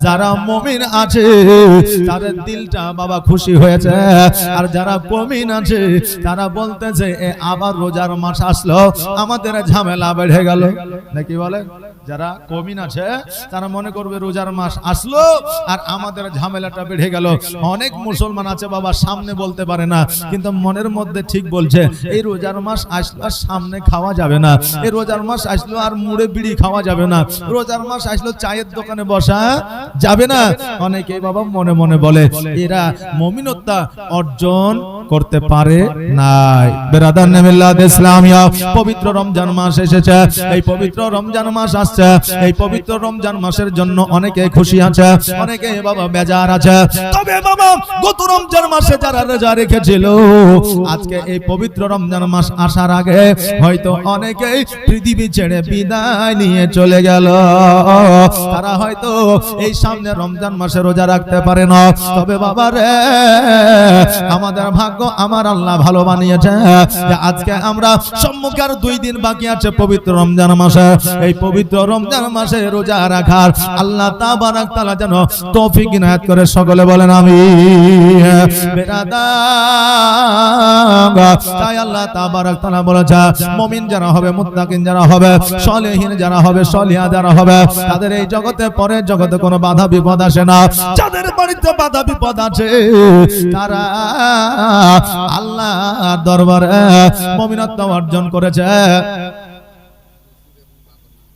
যারা মমিন আছে, তাদের দিলটা বাবা খুশি হয়েছে। আর যারা কমিন আছে, তারা বলতেছে, এ আবার রোজার মাস আসলো, আমাদের ঝামেলা বেড়ে গেল। নাকি বলে? যারা কমিন আছে, তারা মনে করবে রোজার মাস আসলো, আর আমাদের ঝামেলাটা বেড়ে গেল। অনেক মুসলমান আছে বাবা, সামনে বলতে পারে না, কিন্তু মনের মধ্যে ঠিক বলছে, এই রোজার মাস আসলো আর সামনে খাওয়া যাবে না। এই রোজার মাস আসলো আর মুড়ে বিড়ি খাওয়া যাবে না। রোজার মাস আসলো চায়ের দোকানে বসা যাবে না। অনেকে বাবা মনে মনে বলে এরা মমিনতা অর্জন করতে পারে নাই। বেরাদার নামিল্লাহ ইসলামিয়া পবিত্র রমজান মাস এসেছে। এই পবিত্র রমজান মাস আসছে। এই পবিত্র রমজান মাসের জন্য অনেকে খুশি আছে অনেকে বাবা বেজার আছে। তবে বাবা গত রমজান মাসে যারা রোজা রেখেছিল আজকে এই পবিত্র রমজান মাস আসার আগে হয়তো অনেকেই পৃথিবী ছেড়ে বিদায় নিয়ে চলে গেল। তারা হয়তো এই সামনে রমজান মাসে রোজা রাখতে পারে না। তবে বাবা রে, আমাদের ভাগ্য আমার আল্লাহ ভালো বানিয়েছে। আজকে আমরা সম্মুখে আর দুই দিন বাকি আছে পবিত্র রমজান মাসে। এই পবিত্র রমজান মাসে রোজা রাখার আল্লাহ তাবারাক তাআলা যেন তৌফিক ইনায়াত করে সকলে বলেন আমি তাই আল্লাহ তাবারাক তাআলা বলেছে, মুমিন যারা হবে, মুত্তাকিন যারা হবে, সলিহীন যারা হবে, সলিহা যারা হবে, তাদের এই জগতে পরের জগতে কোনো বাধা বিপদ আসে না। যাদের বাড়িতে বাধা বিপদ আছে, তারা আল্লাহ দরবারে মমিনত্ব অর্জন করেছে।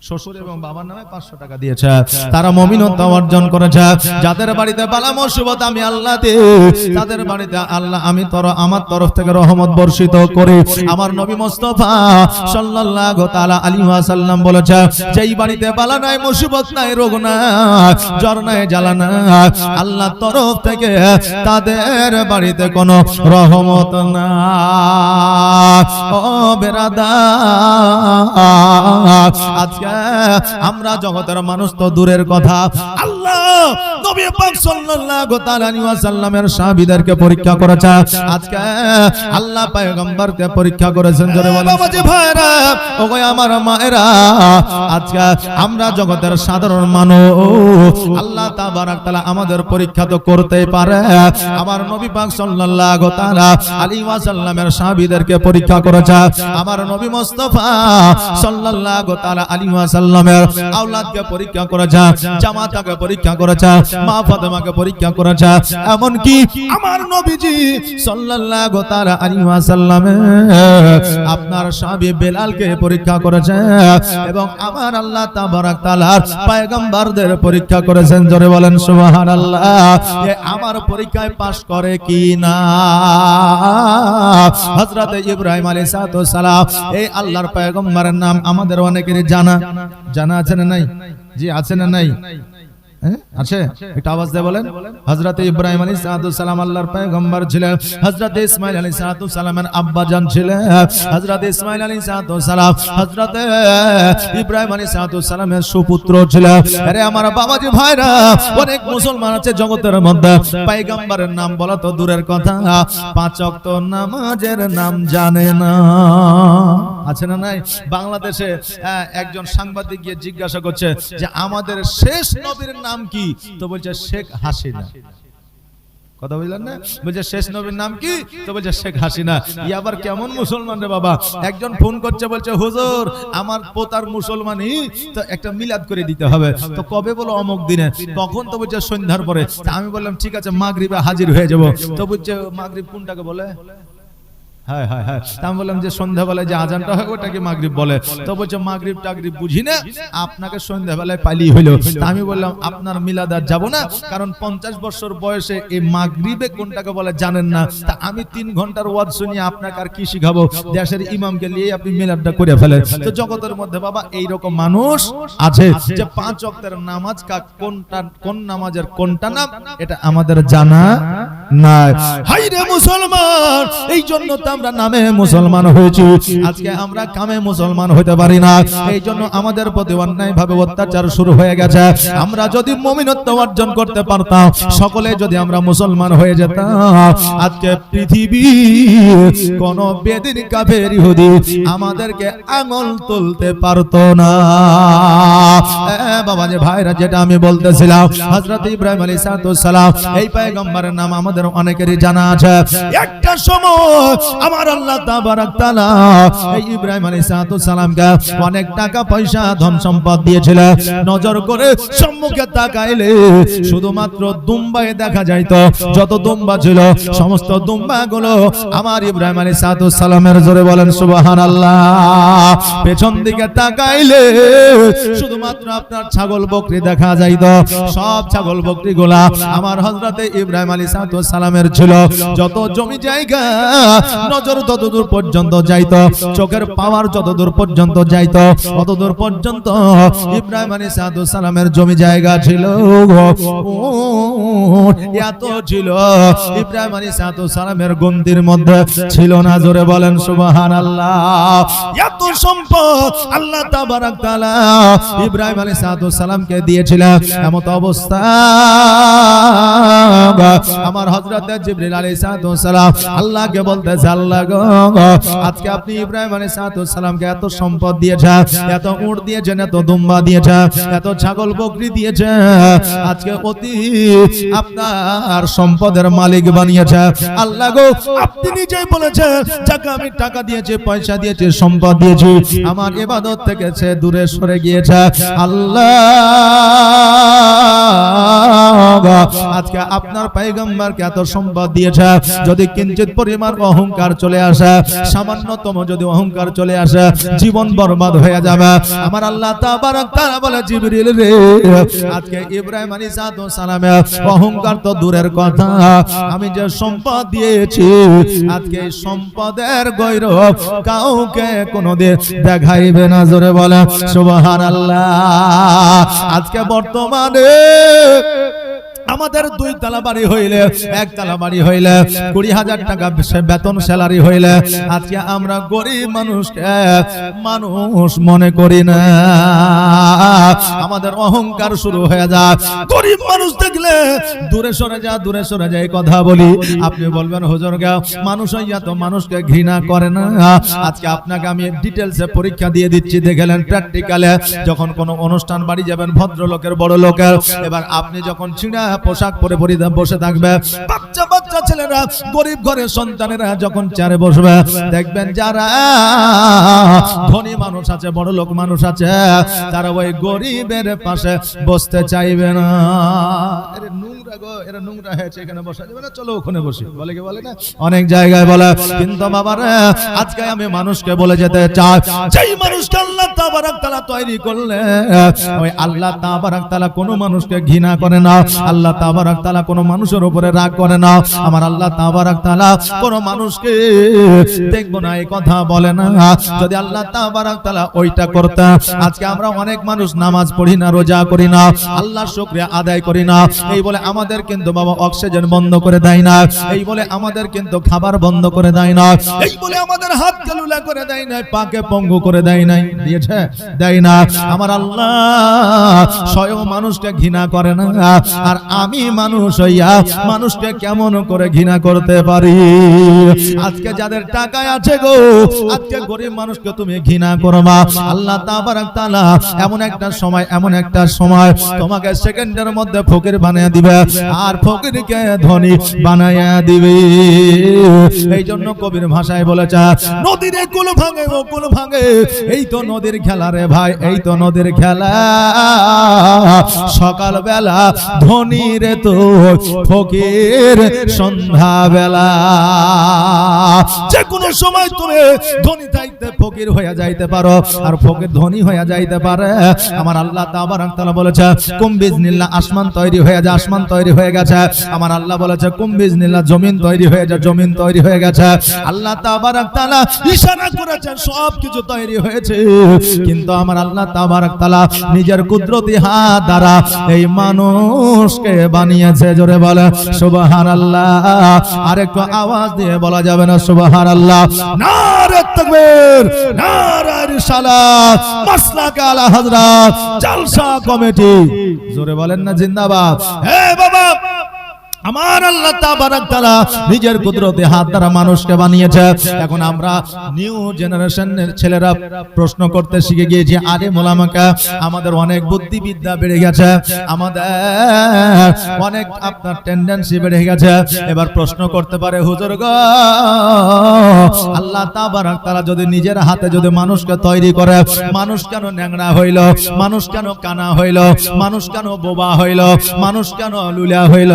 শ্বশুর এবং বাবার নামে পাঁচশো টাকা দিয়েছে। তারা মমিনত্ব অর্জন করেছে। যাদের বাড়িতে বালা মুসিবত আমি আল্লাহ দিই তাদের বাড়িতে আল্লাহ আমি তর আমার তরফ থেকে রহমত বর্ষিত করি। আমার নবী মোস্তফা সাল্লাল্লাহু তাআলা আলাইহি ওয়াসাল্লাম বলেছে যেই বাড়িতে বালা নাই মুসিবত নাই রোগ নাই জ্বর নাই জ্বালা নাই আল্লাহ তরফ থেকে তাদের বাড়িতে কোনো রহমত না ও বেরাদা আজকে আমরা জগতের মানুষ তো দূরের কথা। আল্লাহ নবী পাক সাল্লাল্লাহু তাআলা ওয়াসাল্লামের সাহাবীদেরকে পরীক্ষা করেছে। আজকে আল্লাহ পয়গম্বরকে পরীক্ষা করেছেন জোরে বলেন। বাবাজি ভাইরা ওগো আমার মায়েরা আজকে আমরা জগতের সাধারণ মানুষ। আল্লাহ তাবারাক তাআলা আমাদের পরীক্ষা তো করতেই পারে। আমার নবী পাক সাল্লাল্লাহু তাআলা আলাইহি ওয়াসাল্লামের সাহাবীদেরকে পরীক্ষা করেছে। আমার নবী মুস্তাফা সাল্লাল্লাহু তাআলা আলাইহি ওয়াসাল্লামের আওলাদকে পরীক্ষা করেছে জামাতাকে পরীক্ষা পরীক্ষা করেছে। আমার আপনার সাহাবী বেলালকে পরীক্ষা করেছে এবং আমার আল্লাহ তাবারাক তাআলার পয়গম্বরদের পরীক্ষা করেছেন। জোরে বলেন, সুবহানাল্লাহ। আমার পরীক্ষায় পাশ করে কি না? আল্লাহর নাম আমাদের অনেকেরই জানা। জানা আছে না নাই? জি, আছে না নাই? আছে? একটা আওয়াজ দিয়ে বলেন। হযরত ইব্রাহিম আলাইহিস সালাম আল্লাহর পয়গম্বর ছিলেন। হযরত ইসমাইল আলাইহিস সালামের আব্বা জান ছিলেন। হযরত ইসমাইল আলাইহিস সালাম হযরত ইব্রাহিম আলাইহিস সালামের সুপুত্র ছিলেন। আরে আমার বাবাজি ভাইরা অনেক মুসলমান আছে জগতের মধ্যে। পয়গম্বরের নাম বলা তো দূরের কথা। পাঁচ ওয়াক্ত নামাজের নাম জানে না। আছে না নাই? বাংলাদেশে আহ, একজন সাংবাদিক গিয়ে জিজ্ঞাসা করছে যে আমাদের শেষ নবীর নাম কি? তো বলছে শেখ হাসিনা। কথা না? বলছে শেষ নবীর নাম কি? তো বলছে শেখ হাসিনা। ই আবার কেমন মুসলমান রে বাবা? একজন ফোন করছে, বলছে, হুজুর, আমার পোতার মুসলমানই তো একটা মিলাদ করে দিতে হবে। তো কবে বলো অমুক দিনে? তখন তো বলছে সন্ধ্যার পরে। আমি বললাম, ঠিক আছে, মাগরিবে হাজির হয়ে যাব। তো বলছে, মাগরিব কোনটাকে বলে? হ্যাঁ হ্যাঁ হ্যাঁ। আমি বললাম যে সন্ধ্যাবেলায় যে আজানটা হয়, ওটাকে বলে। তো বলছে বুঝি না? আপনাকে সন্ধ্যাবেলায় পালি হইল। আমি বললাম, আপনার মিলাদার যাব না, কারণ পঞ্চাশ বছর বয়সে এই কোনটাকে বলে জানেন না। তা আমি তিন ঘণ্টার শুনিয়ে আপনাকে আর কি শিখাবো? দেশের ইমামকে নিয়ে আপনি মিলাদটা করে ফেলেন। তো জগতের মধ্যে বাবা এই রকম মানুষ আছে যে পাঁচ অক্টের নামাজ কা কোনটা, কোন নামাজের কোনটা নাম, এটা আমাদের জানা নাই। হাই রে মুসলমান এই জন্য আমরা নামে মুসলমান হয়েছি। আজকে আমরা কামে মুসলমান হতে পারি না। এই জন্য আমাদের প্রতি অন্যায় ভাবে অত্যাচার শুরু হয়ে গেছে। আমরা যদি মমিনত্ব অর্জন করতে পারতাম, সকলে যদি আমরা মুসলমান হয়ে যেতাম, আজকে পৃথিবী কোন বেদিন কাফের ইহুদি আমাদেরকে আঙুল তুলতে পারতো না। বাবা যে ভাইরা, যেটা আমি বলতেছিলাম, হযরত ইব্রাহিম আলাইহিস সালাম, এই পয়গম্বরের নাম আমাদের অনেকেরই জানা আছে। একটা সময় আমার আল্লাহ তাবারাক তাআলা এই ইব্রাহিম আলাইহিস সালামকে অনেক টাকা, পয়সা, ধন সম্পদ দিয়েছিল। নজর করে সম্মুখে তাকাইলে শুধুমাত্র দুম্বায় দেখা যাইতো। যত দুম্বা ছিল, সমস্ত দুম্বা গুলো আমার ইব্রাহিম আলাইহিস সালামের জোরে বলেন, সুবহানাল্লাহ। পেছন দিকে তাকাইলে শুধুমাত্র আপনার ছাগল বকরি দেখা যাইত। সব ছাগল বকরি গুলা আমার হযরতে ইব্রাহিম আলী সালামের ছিল। যত জমি জায়গা নজর ততদূর পর্যন্ত যাইতো, চোখের পাওয়ার যতদূর পর্যন্ত যাইতো ততদূর পর্যন্ত ইব্রাহিম আলী সাদু সালামের জমি জায়গা ছিল এত ছিল। ইব্রাহিম আলী সালামের গন্দির মধ্যে ছিল না, জোরে বলেন সুবহান আল্লাহ এত সম্পদ আল্লাহ ইব্রাহিম আলাইহিস সালামকে দিয়েছিলেন। এমত অবস্থা। আমার হযরত জিবরিল আলাইহিস সালাম আল্লাহকে বলতেছে আজকে আপনি ইব্রাহিম আলাইহিস সালামকে এত সম্পদ এত দিয়েছেন, এত দুম্বা এত ছাগল বকরি আজকে অতি আপনার সম্পদের মালিক বানিয়েছে। আল্লাহ গো, আপনি নিজেই যাকে আমি টাকা দিয়েছি, পয়সা দিয়েছি, সম্পদ দিয়েছি, আমার ইবাদত থেকে সে দূরে সরে গিয়েছে। আল্লাহ আজকে আপনার পাইগম্বরকে এত সম্পদ দিয়েছে, যদি কিঞ্চিত পরিমাণ অহংকার চলে আসে, সামান্যতম যদি অহংকার চলে আসে, জীবন বরবাদ হয়ে যাবে। আমার আল্লাহ বলে, জিবরিল রে, আজকে ইব্রাহিম আলাইহিস সালামের অহংকার তো দূরের কথা। আমি যে সম্পদ দিয়েছি, আজকে সম্পদের গৈরব কাউকে কোনোদিন দেখাইবে না। জোরে বলে সুবহানাল্লাহ, আজকে বর্তমানে আমাদের দুই তালা বাড়ি হইলে, এক তালা বাড়ি হইলে, কুড়ি হাজার টাকা বেতন স্যালারি হইলে, আজকে আমরা গরিব মানুষকে মানুষ মনে করি না। আমাদের অহংকার শুরু হয়ে যায়। গরিব মানুষ দেখলে দূরে সরে যা, দূরে সরে যায় কথা বলি। আপনি বলবেন, হুজুর গা, মানুষ হইয়া তো মানুষকে ঘৃণা করে না। আজকে আপনাকে আমি ডিটেলসে পরীক্ষা দিয়ে দিচ্ছি। দেখলেন প্র্যাকটিক্যালে যখন কোনো অনুষ্ঠান বাড়ি যাবেন, ভদ্রলোকের বড় লোকের এবার আপনি যখন ছিঁড়া পোশাক পরে পরিধান বসে থাকবে। বাচ্চা বাচ্চা ছেলেরা, গরিব ঘরের সন্তানেরা যখন চেয়ারে বসবে, দেখবেন যারা ধনী মানুষ আছে, বড় লোক মানুষ আছে, তারা ওই গরিবের পাশে বসতে চাইবে না। আজকে আমি মানুষকে বলে যেতে চাই। আল্লাহ তাবারাক মানুষকে ঘৃণা করে না, আল্লাহ তাবারাক তাআলা কোনো মানুষের উপরে রাগ করে না। আমার আল্লাহ তাবারাক তাআলা কোনো মানুষকে দেখব না, এই কথা বলে না। যদি আল্লাহ তাবারাক তাআলা ওইটা করতে আজকে আমরা অনেক মানুষ নামাজ পড়ি না, রোজা করি না, আল্লাহর শুকরিয়া আদায় করি না। এই বলে আমাদের কিন্তু বাবা অক্সিজেন বন্ধ করে দেয় না, এই বলে আমাদের কিন্তু খাবার বন্ধ করে দেয় না, এই বলে আমাদের হাত কালুলা করে দেয় না, পাকে পঙ্গু করে দেয় নাই দিয়েছে, দেয় না। আমার আল্লাহ স্বয়ং মানুষকে ঘৃণা করে না, আর আমি মানুষ হইয়া মানুষকে কেমন করে ঘৃণা করতে পারি। আজকে যাদের টাকায় আছে গো, আজকে গরিব মানুষকে তুমি ঘৃণা করবা। আল্লাহ তাবারাক এমন একটা সময়, এমন একটা সময় তোমাকে সেকেন্ডের মধ্যে ফকির বানিয়ে দিবে। আর ফকিরকে ধনী বানাইয়া দিবে। এই জন্য কবির ভাষায় বলেছে, নদীর কুল ভাঙে ও কুল ভাঙে। এই তো নদীর খেলা রে ভাই, এই তো নদীর খেলা। সকাল বেলা ধনী রে তো ফকির সন্ধ্যা বেলা যে কোনো সময় তুমি ধনী থাকতে ফকির হয়ে যাইতে পারো, আর ফকির ধনী হয়ে যাইতে পারে। আমার আল্লাহ তাবারাক তাআলা বলেছে, কুম বিজনিল্লাহ, আসমান তৈরি হয়ে যায় আসমান তৈরি হয়ে গেছে। আমার আল্লাহ বলেছে, কুম বিজনিল্লাহ, জমিন তৈরি হয়ে যায় জমিন তৈরি হয়ে গেছে। আল্লাহ তাবারাক তাআলা ইশারা করেছেন সব কিছু তৈরি হয়েছে। কিন্তু আমার আল্লাহ তাবারাক তাআলা নিজের কুদরতি হাত দ্বারা এই মানুষকে বানিয়েছে, জোরে বলে, সুবহানাল্লাহ। আর একটু আওয়াজ দিয়ে বলা যাবে না সুবাহান আল্লাহ জোরে বলেন না জিন্দাবাদ। হে বাবা আমার আল্লাহ তাবারাক তাআলা নিজের কুদরতে হাত দ্বারা মানুষকে বানিয়েছে। এখন আমরা নিউ জেনারেশনের ছেলেরা প্রশ্ন করতে শিখে গিয়েছি, আরে মোলামাকা, আমাদের অনেক বুদ্ধিবিদ্যা বেড়ে গেছে, আমাদের অনেক আপনার টেন্ডেন্সি বেড়ে গেছে। এবার প্রশ্ন করতে পারে, হুজুর গো, আল্লাহ তাবারাক তাআলা যদি নিজের হাতে যদি মানুষকে তৈরি করে, মানুষ কেন ন্যাংরা হইল, মানুষ কেন কানা হইল, মানুষ কেন বোবা হইল, মানুষ কেন লুলা হইল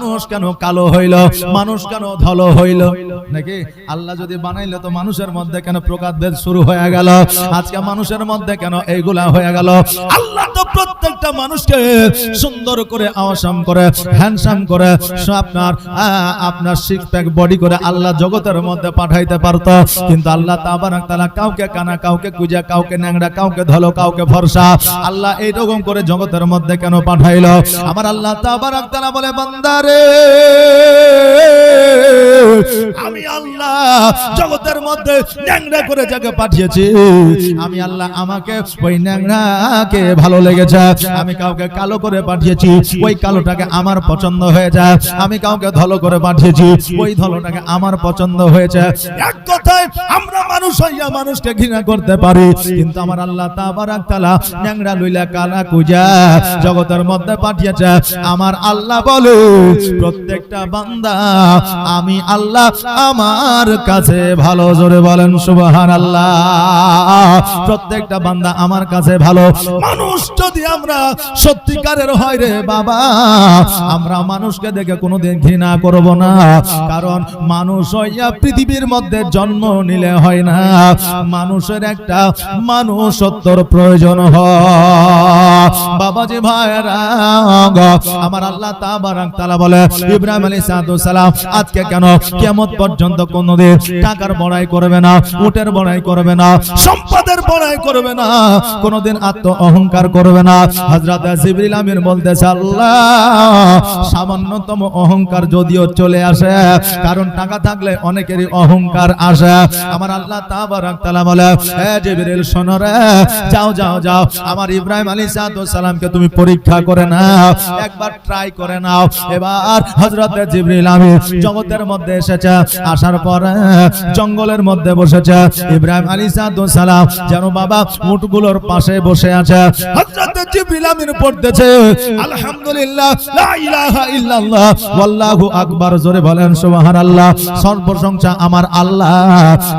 মানুষ কেন কালো হইল? মানুষ কেন ধলো হইল? নাকি? আল্লাহ যদি বানাইলে তো মানুষের মধ্যে কেন প্রকারভেদ শুরু হয়ে গেল? আজকে মানুষের মধ্যে কেন এইগুলা হয়ে গেল? আল্লাহ তো প্রত্যেকটা মানুষকে সুন্দর করে আওয়াসাম করে হ্যান্ডসাম করে আপনার আপনার সিক্স প্যাক বডি করে আল্লাহ জগতের মধ্যে পাঠাইতে পারতো। কিন্তু আল্লাহ তাবারাক তাআলা কাউকে কানা, কাউকে কুজা কাউকে ন্যাংরা কাউকে ধলো, কাউকে ফর্সা আল্লাহ এইরকম করে জগতের মধ্যে কেন পাঠাইলো? আমার আল্লাহ তা তাবারাক তাআলা বলে, বান্দারে আমি আল্লাহ জগতের মধ্যে ন্যাংরা করে যাকে পাঠিয়েছি, আমি আল্লাহ আমাকে ওই ন্যাংরাকে ভালো লেগেছে। আমি কাউকে কালো করে পাঠিয়েছি, ওই কালোটাকে আমার পছন্দ হয়ে যায় আমি কাউকে ধলো করে পাঠিয়েছি, ওই ধলোটাকে আমার পছন্দ হয়েছে। এক কথায় আমরা মানুষ হইয়া মানুষকে ঘৃণা করতে পারি, কিন্তু আমার আল্লাহ তাবারাক তাআলা ন্যাংরা লইলা কালা কুজা জগতের মধ্যে পাঠিয়েছে। আমার আল্লাহ বলে প্রত্যেকটা বান্দা, আমি আল্লাহ আমার কাছে ভালো, জোরে বলেন সুবহান আল্লাহ প্রত্যেকটা বান্দা আমার কাছে ভালো। মানুষ যদি আমরা সত্যিকারের হয় রে বাবা, আমরা মানুষকে দেখে কোনোদিন ঘৃণা করব না। কারণ মানুষ হইয়া পৃথিবীর মধ্যে জন্ম নিলে হয় না। মানুষের একটা মানুষত্বর প্রয়োজন হয় বাবাজি ভাইরা, আমার আল্লাহ তাবারাক তাআলা বলে ইব্রাহিম আলাইহিস সালাম আজকে কেন? কিয়ামত পর্যন্ত কোনদিন টাকার বড়াই করবে না, উটের বড়াই করবে না, সম্পদের বড়াই করবে না, কোনদিন আত্ম অহংকার করবে না। হযরত জিবরিল বলতেছে, আল্লাহ, সামান্যতম অহংকার যদিও চলে আসে, কারণ টাকা থাকলে অনেকেরই অহংকার আসে। আমার আল্লাহ বলে জিবরিল, শোনো যাও যাও যাও, আমার ইব্রাহিম আলাইহিস সালামকে তুমি পরীক্ষা করে নাও, একবার ট্রাই করে নাও। এবার হযরত জিবরিল আমিন জগতের মধ্যে এসেছে। আসার পরে জঙ্গলের মধ্যে বসেছে। ইব্রাহিম আলাইহিস সালাম যেন বাবা উটগুলোর পাশে বসে আছে। হযরত জিবরিল আমিন পড়তেছে, আলহামদুলিল্লাহ, লা ইলাহা ইল্লাল্লাহ, ওয়াল্লাহু আকবার। জোরে বলেন, সুবহানাল্লাহ, সর্বপ্রশংসা আমার আল্লাহ।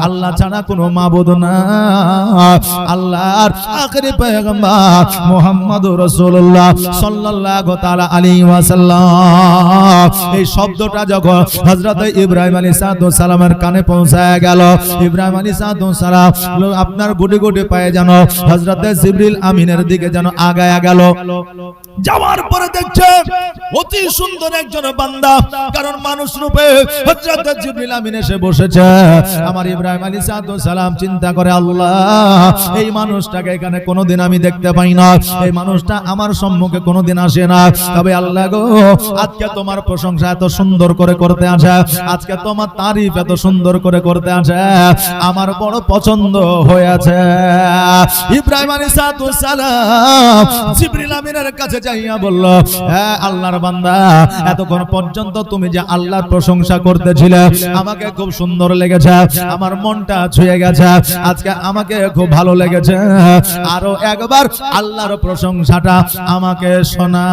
আল্লাহ ছাড়া কোনো মাবুদ না। আল্লাহর আখেরি পয়গম্বর মুহাম্মদুর রাসূলুল্লাহ সাল্লাল্লাহু তাআলা আলাইহি ওয়াসাল্লাম। এই শব্দটা যখন হযরত ইব্রাহিম আলাইহিস সালামের কানে পৌঁছায় গেল, ইব্রাহিম আলাইহিস সালাম আপনার গুটি গুটি পায়ে যেন হযরত জিবরিল আমিনের দিকে যেন আগায়া গেল। যাওয়ার পরে দেখছে অতি সুন্দর একজন বান্দা, কারণ মানুষ রূপে হযরত জিবরিল আমিন এসে বসেছে। আমার ইব্রাহিম আলাইহিস সালাম চিন্তা করে, আল্লাহ, এই মানুষটাকে এখানে কোনোদিন আমি দেখতে পাই না। এই মানুষটা আমার সম্মুখে কোনোদিন আসে না। তবে আল্লাহ গো, আজকে তোমার প্রশংসা এত সুন্দর করে করতে আসে। আজকে তোমার তারিফ এত সুন্দর করে করতে আসে। আমার বড় পছন্দ হয়েছে। ইব্রাহিম জিবরিল আমিনের কাছে যাইয়া বলল আল্লাহর বান্দা, এতক্ষণ পর্যন্ত তুমি যে আল্লাহর প্রশংসা করতেছিলে, আমাকে খুব সুন্দর লেগেছে। আমার মনটা ছুঁয়ে গেছে। আজকে আমাকে খুব ভালো লেগেছে। আরও একবার আল্লাহর প্রশংসাটা আমাকে শোনা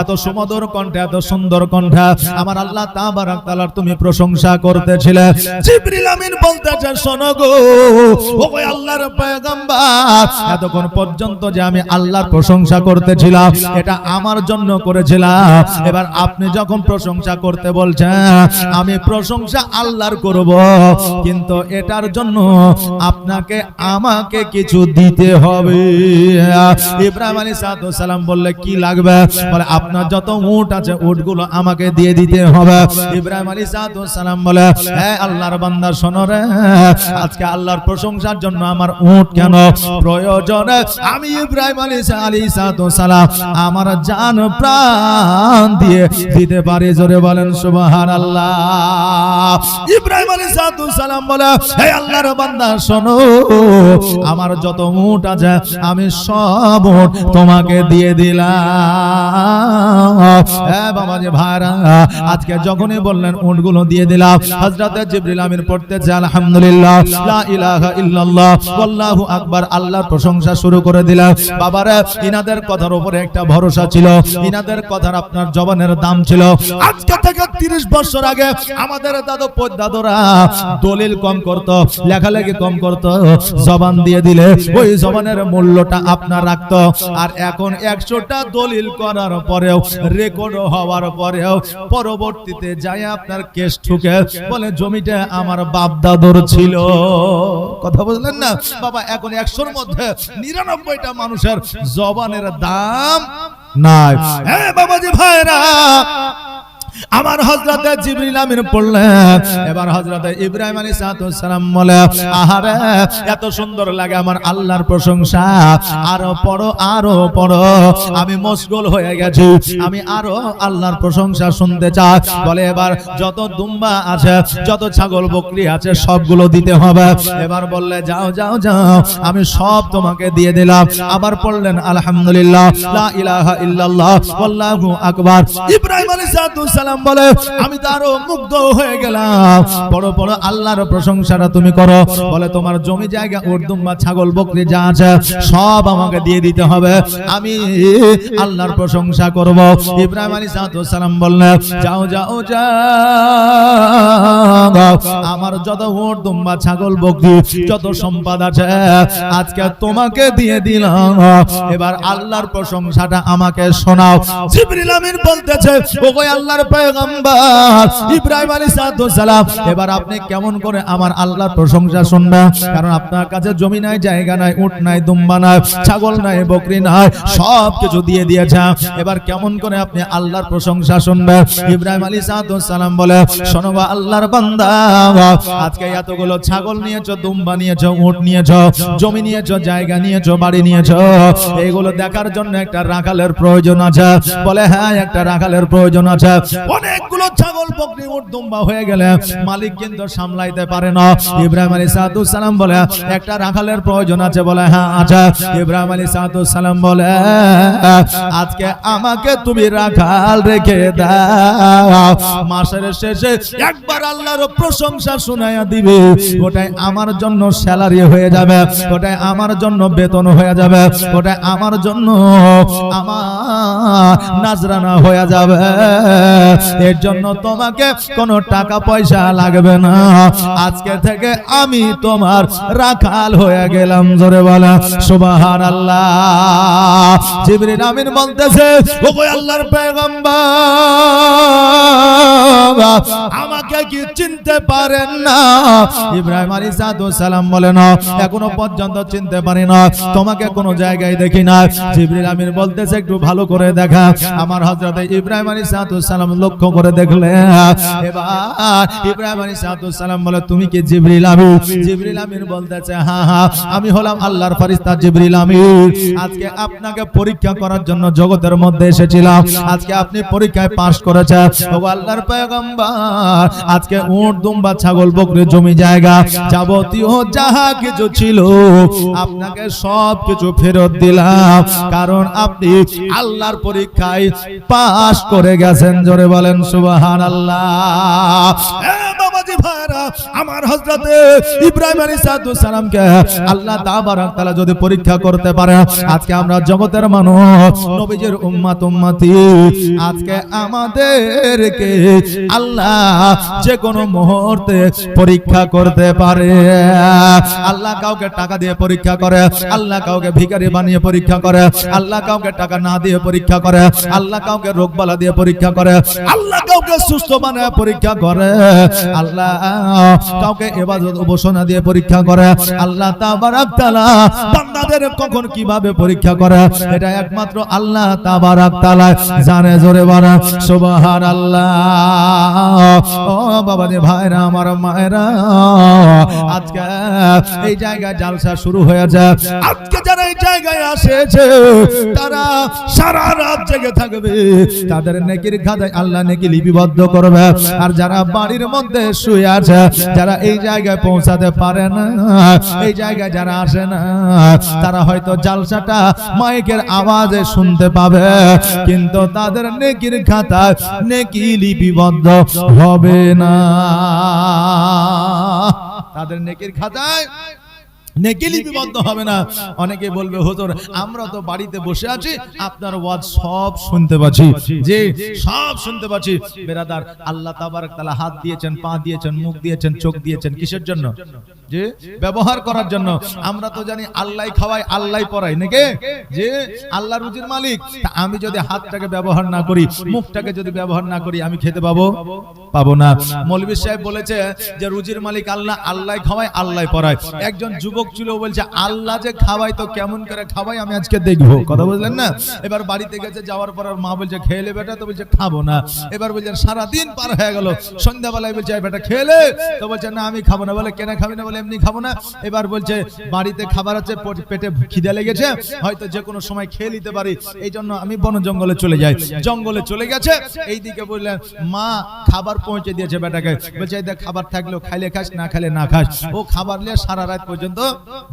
এত সুমধুর কণ্ঠে এত সুন্দর কণ্ঠে। আমার আল্লাহ তাবারাক তুমি প্রশংসা করতেছিলে। আমি প্রশংসা আল্লাহর করব। কিন্তু এটার জন্য আপনাকে, আমাকে কিছু দিতে হবে। ইব্রাহিম আলী সালাম বললে, কি লাগবে? বলে, আপনার যত উট আছে উটগুলো আমাকে দিয়ে দিতে হবে। ইব্রাহিম আলী সালাম বলে হ্যাঁ আল্লাহর বান্দা শোনো রে। আজকে আল্লাহর প্রশংসার জন্য আমার উট কেন প্রয়োজন? আমি ইব্রাহিম আলী আলী সালাম আমার জান প্রাণ দিয়ে দিতে পারি। জোরে বলেন সুবহান আল্লাহ ইব্রাহিম আলী সালাম বলে হে আল্লাহর বান্দা শোনো আমার যত উট আছে আমি সব উট তোমাকে দিয়ে দিলাম। হ্যাঁ বাবা যে ভাইরা, আজকে যখনই বললেন উটগুলো দিয়ে দিলাম, হযরত জিবরিল আমিন পড়তেছে, আলহামদুলিল্লাহ, লা আকবার, আল্লাহর প্রশংসা শুরু করে দিলাম। বাবারা, ইনাদের কথার উপরে একটা ভরসা ছিল, ইনাদের কথার আপনার জবানের দাম ছিল। আজকে থেকে 30 বছর আগে আমাদের দাদু দাদুরা দলিল কম করত, লেখালেখি কম করত, জবান দিয়ে দিলে, ওই জবানের মূল্যটা আপনার রাখতো। আর এখন একশোটা দলিল করার পরেও রেকর্ড হওয়ার পরেও পরবর্তীতে যায় আপনার কেস ঠুকে বলে জমিটা আমার বাপ দাদুর ছিল। কথা বুঝলেন না? বাবা এখন একশোর মধ্যে নিরানব্বইটা মানুষের জবানের দাম নাই। হ্যাঁ বাবাজি ভাইরা আমার হযরতে জিবরিল আমিন এবার হযরতে ইব্রাহিম বলে, আহারে, এত সুন্দর লাগে আমার আল্লাহর প্রশংসা। আরও পড়ো আরও পড়ো। আমি মশগুল হয়ে গেছি। আমি আরও আল্লাহর প্রশংসা শুনতে চাই। বলে এবার যত দুম্বা আছে, যত ছাগল বকরি আছে, সবগুলো দিতে হবে। এবার বললে, যাও যাও যাও, আমি সব তোমাকে দিয়ে দিলাম। আবার পড়লেন আলহামদুলিল্লাহ, লা ইলাহা ইল্লাল্লাহ আল্লাহু আকবার। ইব্রাহিম আলাইহিস সালাম বলে, আমি তো আরও মুগ্ধ হয়ে গেলাম। বড় বড় আল্লাহর প্রশংসাটা তুমি করো। বলে, তোমার জমি জায়গা উর্দুম বা ছাগল, বকরি যা আছে, সব আমাকে দিয়ে দিতে হবে। আমি আল্লাহর প্রশংসা করব। ইব্রাহিম আলী সালাম বললেন যাও যাও যাও। আমার যত উর্দুম বা ছাগল, বকরি, যত সম্পদ আছে, আজকে তোমাকে দিয়ে দিলাম। এবার আল্লাহর প্রশংসাটা আমাকে শোনাও। জিবরিল আমিন বলতেছে, ওগো আল্লাহর পয়গম্বর ইব্রাহিম আলাইহিস সালাম। এবার আপনি কেমন করে আমার আল্লাহর প্রশংসা শুনবেন? কারণ আপনার কাছে জমি নাই, জায়গা নাই, উট নাই, দুম্বা নাই, ছাগল নাই, বকরি নাই, সব কিছু দিয়ে দিয়েছে। এবার কেমন করে আপনি আল্লাহর প্রশংসা শুনবেন? ইব্রাহিম আলাইহিস সালাম বলে, শোনো আল্লাহর বান্দা, আজকে এতগুলো ছাগল নিয়েছো, দুম্বা নিয়েছো, উট নিয়েছো, জমি নিয়েছো, জায়গা নিয়েছো, বাড়ি নিয়েছো এইগুলো দেখার জন্য একটা রাখালের প্রয়োজন আছে। বলে হ্যাঁ একটা রাখালের প্রয়োজন আছে। অনেকগুলো ছাগল বকরি উট দুম্বা হয়ে গেলে মালিক কিন্তু সামলাইতে পারে না। ইব্রাহিম আলী সালাম বলে, একটা রাখালের প্রয়োজন আছে বলে। হ্যাঁ আচ্ছা ইব্রাহিম আলী সালাম বলে, আজকে আমাকে তুমি রাখাল রেখে দাও। মাসের শেষে একবার আল্লাহর প্রশংসা শোনায়া দিবে। ওটাই আমার জন্য স্যালারি হয়ে যাবে। ওটাই আমার জন্য বেতন হয়ে যাবে। ওটাই আমার জন্য আমার নাজরানা হয়ে যাবে। এর জন্য তোমাকে কোনো টাকা পয়সা লাগবে না। আজকে থেকে আমি তোমার রাখাল হয়ে গেলাম, জোরে বলা। সুবাহান আল্লাহ জিবরিল আমিন বলতেছে আল্লাহর পয়গম্বর, আমাকে কি চিনতে পারেন না? ইব্রাহিম আলাইহিস সালাম বলেন এখনও পর্যন্ত চিনতে পারি না। তোমাকে কোনো জায়গায় দেখি না। জিবরিল আমিন বলতেছে, একটু ভালো করে দেখা। আমার হযরত ইব্রাহিম আলাইহিস সালাম লক্ষ্য করে দেখলে আজকে উট, দুম্বা, ছাগল, বকরি, জমি, জায়গা যাবতীয় যাহা কিছু ছিল, আপনাকে সব কিছু ফেরত দিলাম। কারণ আপনি আল্লাহর পরীক্ষায় পাশ করে গেছেন জোরে বলেন সুবাহান আল্লাহ বাবাজি ভাইরা আমার হযরতে ইব্রাহিম আলাইহিস সালামকে আল্লাহ তাবারক যদি পরীক্ষা করতে পারে, আজকে আমরা জগতের মানুষ, নবীজির উম্মত, উম্মতি, আজকে আমাদেরকে আল্লাহ যে কোনো মুহূর্তে পরীক্ষা করতে পারে। আল্লাহ কাউকে টাকা দিয়ে পরীক্ষা করে, আল্লাহ কাউকে ভিখারি বানিয়ে পরীক্ষা করে, আল্লাহ কাউকে টাকা না দিয়ে পরীক্ষা করে, আল্লাহ কাউকে রোগবালা দিয়ে পরীক্ষা করে, আল্লাহ কাউকে সুস্থ বানায় পরীক্ষা করে। আল্লাহ কাউকে এবাদত উপাসনা দিয়ে পরীক্ষা করে। আল্লাহ তাবারাক তাআলা বান্দাদের কখন কীভাবে পরীক্ষা করে? এটা একমাত্র আল্লাহ তাবারাক তাআলা জানে জোরে বলা সুবহানাল্লাহ। ও বাবা রে ভাইরা, আমার মায়েরা, আজকে এই জায়গায় জালসা শুরু হয়েছে। আজকে যারা এই জায়গায় আসেছে, তারা সারা রাত জেগে থাকবে। তাদের নেকির খাতায় আল্লাহ নেকি লিপিবদ্ধ করবে। আর যারা বাড়ির মধ্যে শুয়ে আছে যারা এই জায়গায় পৌঁছাতে পারে না, এই জায়গায় যারা আসে না, তারা হয়তো জালসাটা মাইকের আওয়াজে শুনতে পাবে, কিন্তু তাদের নেকির খাতায় নেকি লিপিবদ্ধ হবে না। তাদের নেকির খাতায় নেকি লিপিবদ্ধ হবে না। অনেকে বলবে হুজুর আমরা তো বাড়িতে বসে আছি আপনার ওয়াজ সব শুনতে পাচ্ছি। যে সব শুনতে পাচ্ছি। বেরাদার আল্লাহ তাবার তাআলা হাত দিয়েছেন পা দিয়েছেন মুখ দিয়েছেন চোখ দিয়েছেন কিসের জন্য? যে ব্যবহার করার জন্য। আমরা তো জানি আল্লাহ খাওয়াই আল্লাহ পড়াই নাকি? যে আল্লাহ রুজির মালিক। আমি যদি হাতটাকে ব্যবহার না করি, মুখটাকে যদি ব্যবহার না করি, আমি খেতে পাবো? পাবো না। মৌলভী সাহেব বলেছে যে, রুজির মালিক আল্লাহ আল্লাহ খাওয়াই আল্লাহ পড়ায় একজন যুবক ছিল বলছে, আল্লাহ যে খাওয়াই তো কেমন করে খাওয়াই আমি আজকে দেখব। কথা বললেন না? এবার বাড়িতে গেছে, যাওয়ার পর মা বলছে খেলে বেটা। তো বলছে, খাব না। এবার বলছে, সারাদিন পার হয়ে গেল। সন্ধ্যাবেলায় বলছে বেটা খেলে তো বলছে, না, আমি খাব না। বলে, কেনা খাবি না? বলে এমনি খাব না। এবার বলছে, বাড়িতে খাবার আছে পেটে খিদে লেগেছে, হয়তো যে কোনো সময় খেয়ে নিতে পারি। এই জন্য আমি বন জঙ্গলে চলে যাই। জঙ্গলে চলে গেছে, এইদিকে বললেন মা, খাবার পৌঁছে দিয়েছে বেটাকে। বলছে, এই দেখ, খাবার থাকলেও খাইলে খাস, না খাইলে না খাস। ও খাবার নিয়ে সারা রাত পর্যন্ত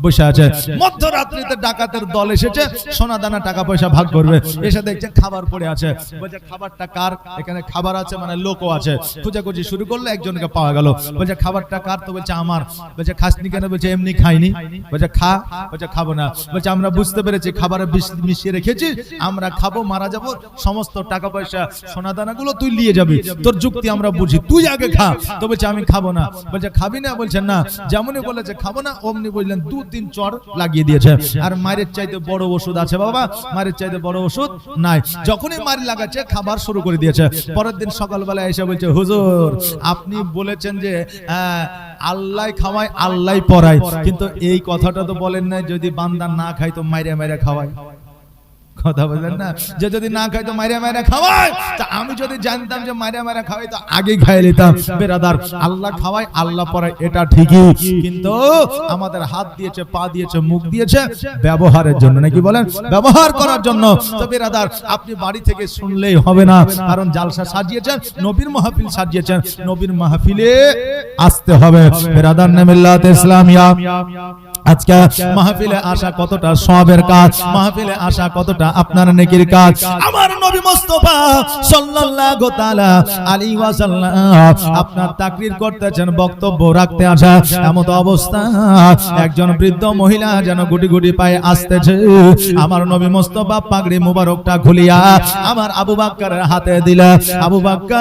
বসে আছে। মধ্যরাত্রিতে ডাকাতের দল এসেছে সোনা দানা টাকা পয়সা ভাগ করবে। এসে দেখছে খাবার পড়ে আছে। বলছে, খাবারটা কার? এখানে খাবার আছে মানে লোকও আছে। খোঁজাখুঁজি শুরু করলে একজনকে পাওয়া গেল। বলছে, খাবারটা কার? তো বলছে, আমার। বলছে খাসনি কেন? বলছে, এমনি খাইনি। বলছে, খা। বলছে, খাব না। বলছে, আমরা বুঝতে পেরেছি, খাবারে মিশিয়ে রেখেছি। আমরা খাব, মারা যাব, সমস্ত টাকা পয়সা সোনা দানাগুলো তুই নিয়ে যাবি। তোর যুক্তি আমরা বুঝি। তুই আগে খা। তো বলছে, আমি খাব না। বলছে, খাবি না? বলছে, না। যেমনই বলেছে, খাব না। অমনি বললেন, দু তিন চর লাগিয়ে দিয়েছে। আর মায়ের চাইতে বড় ওষুধ আছে বাবা। মায়ের চাইতে বড় ওষুধ নাই। যখনই মারি লাগাচ্ছে, খাবার শুরু করে দিয়েছে। পরের দিন সকালবেলা এসে বলছে, হুজুর, আপনি বলেছেন যে আল্লাহ খাওয়ায়, আল্লাহ পড়ায় কিন্তু এই কথাটা তো বলেন না যদি বান্দা না খায় তো মাইরে মাইরে খাওয়ায়। কথা বললেন না? যে যদি না খাই তো মাইরা মাইরা খাওয়াই তা আমি যদি জানতাম যে মাইরা মাইরা খাওয়াই তো আগে খাইয়ে নিতাম। বেরাদার, আল্লাহ খাওয়াই আল্লাহ পড়ায় এটা ঠিকই। কিন্তু আমাদের হাত দিয়েছে, পা দিয়েছে, মুখ দিয়েছে ব্যবহারের জন্য। নাকি বলেন? ব্যবহার করার জন্য। তো বেরাদার, আপনি বাড়ি থেকে শুনলেই হবে না। কারণ জালসা সাজিয়েছেন, নবীর মাহফিল সাজিয়েছেন। নবীর মাহফিলে আসতে হবে। বেরাদার নামিল্লাত ইসলামিয়া। আজকে মাহফিলে আসা কতটা সবের কাজ, মাহফিলে আসা কতটা আপনার নেকির কাজ? আমার নবী মুস্তাফা সাল্লাল্লাহু তাআলা আলাইহি ওয়াসাল্লাম আপনার তাকরীর করতেছেন, বক্তব্য রাখতে আসা এমন অবস্থা। একজন বৃদ্ধ মহিলা যেন গুটি গুটি পায়ে আসতেছে, আমার নবী মুস্তাফা পাগড়ি মুবারকটা খুলিয়া আমার আবু বাক্কারের হাতে দিলা, আবু বাক্কার,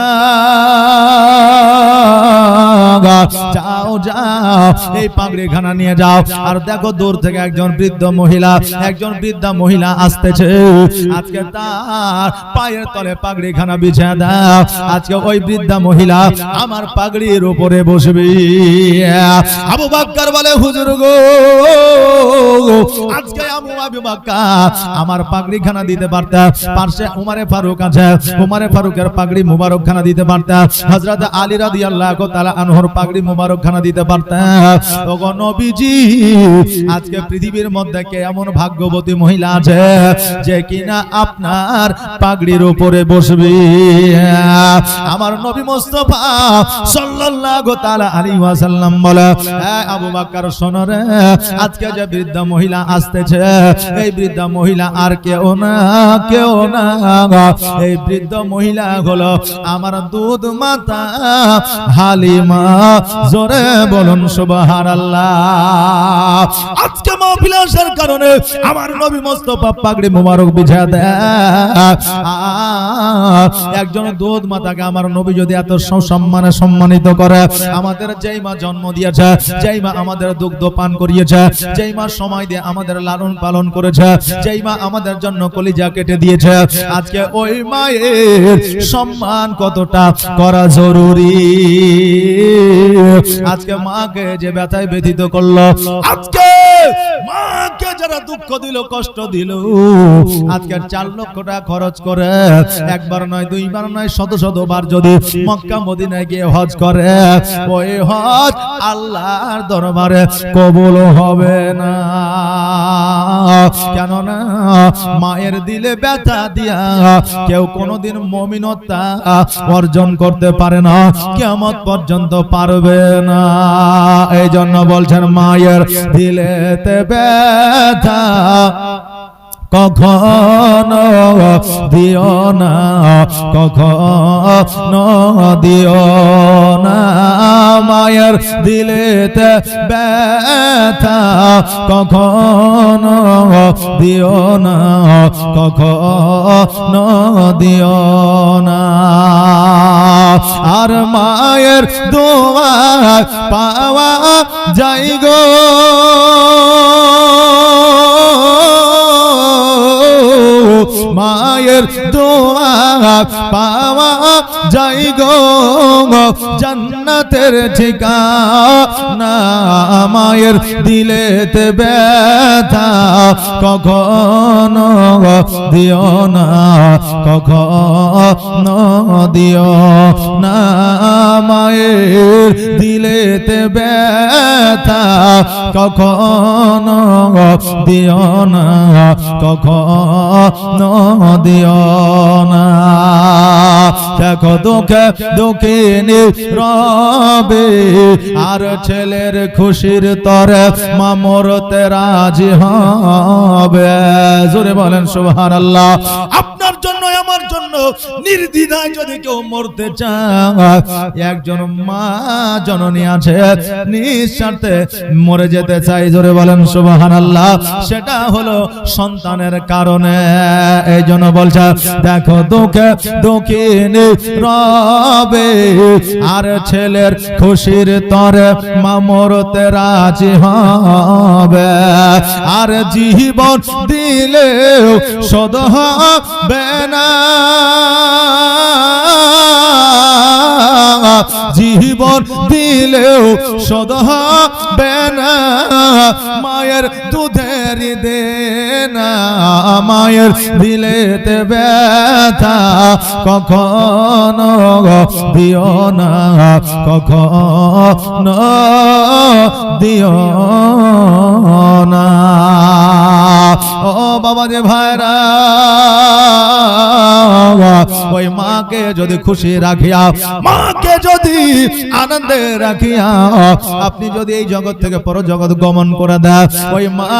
যাও যাও, এই পাগড়ি খানা নিয়ে যাও। আর দেখো দূর থেকে একজন বৃদ্ধ মহিলা, একজন বৃদ্ধা মহিলা আসতেছে। আজকে তার পায়ের তলে পাগড়ি খানা বিছিয়ে দাও। আজকে ওই বৃদ্ধা মহিলা আমার পাগড়ির উপরে বসবে। আবু বাক্কার বলে, হুজুর গো, আজকে আবু আবু বাক্কার আমার পাগড়ি খানা দিতে পারতা পাশে উমারে ফারুক আছে। উমারে ফারুকের পাগড়ি মুবারক খানা দিতে পারতা হযরত আলী রাদিয়াল্লাহু তাআলা আনহর পাগড়ি মুবারক খানা দিতে পারতা ওগো নবীজি আজকে পৃথিবীর মধ্যে কে এমন ভাগ্যবতী মহিলা আছে যে কিনা আপনার পাগড়ির উপরে বসবে? আমার নবী মুস্তাফা সাল্লাল্লাহু তাআলা আলাইহি ওয়াসাল্লাম বলে আবু বকর শোনো রে, আজকে যে বৃদ্ধা মহিলা আসতেছে, এই বৃদ্ধা মহিলা আর কেউ না কেউ না এই বৃদ্ধ মহিলা হলো আমার দুধ মাতা হালিমা। জোরে বলুন, সুবহানাল্লাহ। আজকে মাহফিল কারণে আমার নবী মোস্তফা পাগড়ি মোবারক বিছা একজন দুধ মাতাকে আমার নবী যদি এত সম্মানে সম্মানিত করে, আমাদের যেই মা জন্ম দিয়েছে, যেই মা আমাদের দুগ্ধ পান করিয়েছে, যেই মা সময় দিয়ে আমাদের লালন পালন করেছে, যেই মা আমাদের জন্য কলিজা কেটে দিয়েছে, আজকে ওই মায়ের সম্মান কতটা করা জরুরি? আজকে মাকে যে ব্যথায় ব্যথিত করল আজকে মাকে যারা দুঃখ দিল, কষ্ট দিল। আজকে চার লক্ষ টাকা খরচ করে একবার নয়, দুইবার নয়, শত শতবার যদি মক্কা, মদিনায় গিয়ে হজ করে, ওই হজ আল্লাহর দরবারে কবুল হবে না। কেননা মায়ের দিলে ব্যথা দিয়া কেউ কোনোদিন মমিনতা অর্জন করতে পারে না কেমন পর্যন্ত পারবে না। এই জন্য বলছেন, মায়ের দিলেতে ব্যথা কখনো দিও না, কখনো দিও না। মায়ের দিলেতে ব্যথা, কখনো দিও না, কখনো দিও না। আর মায়ের দোয়া পাওয়া যাই গো। মায়ের দোয়া পাওয়া যাই গো জান্নাতের ঠিকানা মায়ের দিলেতে ব্যথা। কখনো দিও না, কখনো দিও না মায়ের দিলেতে ব্যথা। কখনো দিও না, কখনো দিও না। দেখো দুঃখে দুঃখিনী রবে আর ছেলের খুশির তরে মামরতে রাজি হবে। জোরে বলেন সুবহান আল্লাহ আপনার জন্য, আমার জন্য নির্দ্বিধায় যদি কেউ মরতে চায়, একজন মা জননী আছে, নিঃস্বার্থে মরে যেতে চাই, জোরে বলেন সুবহান আল্লাহ সেটা হলো সন্তানের কারণে। এই জন্য বলছে, দেখো দুঃখে দুঃখিনী রবে। আর ছেলের খুশির তরে মামরতে রাজি হবে। আর জীবন দিলেও শোধ হবে না। জীবন দিলেও শোধ হবে না। মায়ের দুধের দেনা মায়ের দিলেতে ব্যথা। কখনো দিও না কখনো দিও না। ও বাবা যে ভাইরা ওই মাকে যদি খুশি রাখিয়া, মাকে যদি আনন্দে রাখিয়া, আপনি যদি এই জগৎ থেকে পর জগৎ গমন করে দেন, ওই মা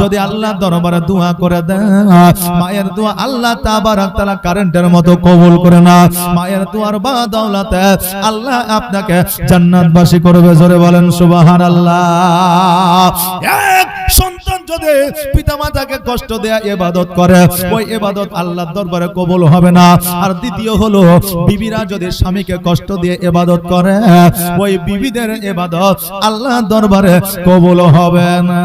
যদি আল্লাহ দরবারে দোয়া করে দেন, মায়ের দোয়া আল্লাহ তাবারাক তাআলা কারেন্টের মতো কবুল করে না। মায়ের দোয়ার বা দৌলতে আল্লাহ আপনাকে জান্নাতবাসী করবে, জোরে বলেন সুবহানাল্লাহ। এক যদি পিতামাতাকে কষ্ট দেয়া ইবাদত করে, ওই ইবাদত আল্লাহর দরবারে কবুল হবে না। আর দ্বিতীয় হলো, বিবিরা যদি স্বামীকে কষ্ট দিয়ে ইবাদত করে, ওই বিবিদের ইবাদত আল্লাহর দরবারে কবুল হবে না।